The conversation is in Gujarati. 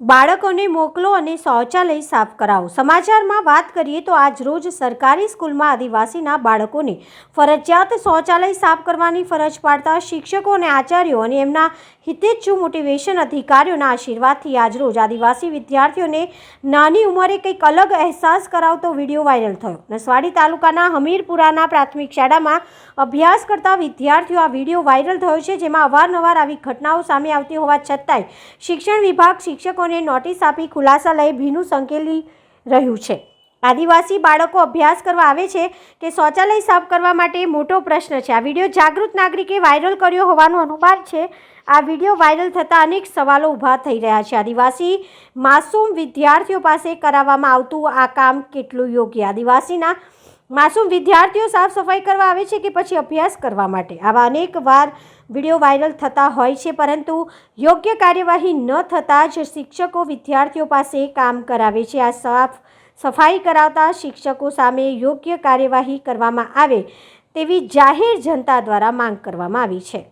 બાળકોને મોકલો અને શૌચાલય સાફ કરાવો. સમાચારમાં વાત કરીએ તો આજ રોજ સરકારી સ્કૂલમાં આદિવાસીના બાળકોને ફરજિયાત શૌચાલય સાફ કરવાની ફરજ પાડતા શિક્ષકો અને આચાર્યો અને એમના હિતેચ્છુ મોટિવેશન અધિકારીઓના આશીર્વાદથી આજરોજ આદિવાસી વિદ્યાર્થીઓને નાની ઉંમરે કંઈક અલગ અહેસાસ કરાવતો વીડિયો વાયરલ થયો. નસવાડી તાલુકાના હમીરપુરાના પ્રાથમિક શાળામાં અભ્યાસ કરતા વિદ્યાર્થીઓ આ વીડિયો વાયરલ થયો છે, જેમાં અવારનવાર આવી ઘટનાઓ સામે આવતી હોવા છતાંય શિક્ષણ વિભાગ શિક્ષકોને નોટિસ આપી ખુલાસા લઈ ભીનું સંકેલી રહ્યું છે. આદિવાસી બાળકો અભ્યાસ કરવા આવે છે કે શૌચાલય સાફ કરવા માટે મોટો પ્રશ્ન છે. આ વીડિયો જાગૃત નાગરિકે વાયરલ કર્યો હોવાનું અનુમાન છે. આ વીડિયો વાયરલ થતાં અનેક સવાલો ઊભા થઈ રહ્યા છે. આદિવાસી માસૂમ વિદ્યાર્થીઓ પાસે કરાવવામાં આવતું આ કામ કેટલું યોગ્ય? આદિવાસીના માસૂમ વિદ્યાર્થીઓ સાફ સફાઈ કરવા આવે છે કે પછી અભ્યાસ કરવા માટે? આવા અનેક વાર વીડિયો વાયરલ થતા હોય છે, પરંતુ યોગ્ય કાર્યવાહી ન થતાં જ શિક્ષકો વિદ્યાર્થીઓ પાસે કામ કરાવે છે. આ સાફ સફાઈ કરાવતા શિક્ષકો સામે યોગ્ય કાર્યવાહી કરવામાં આવે તેવી જાહેર જનતા દ્વારા માંગ કરવામાં આવી છે.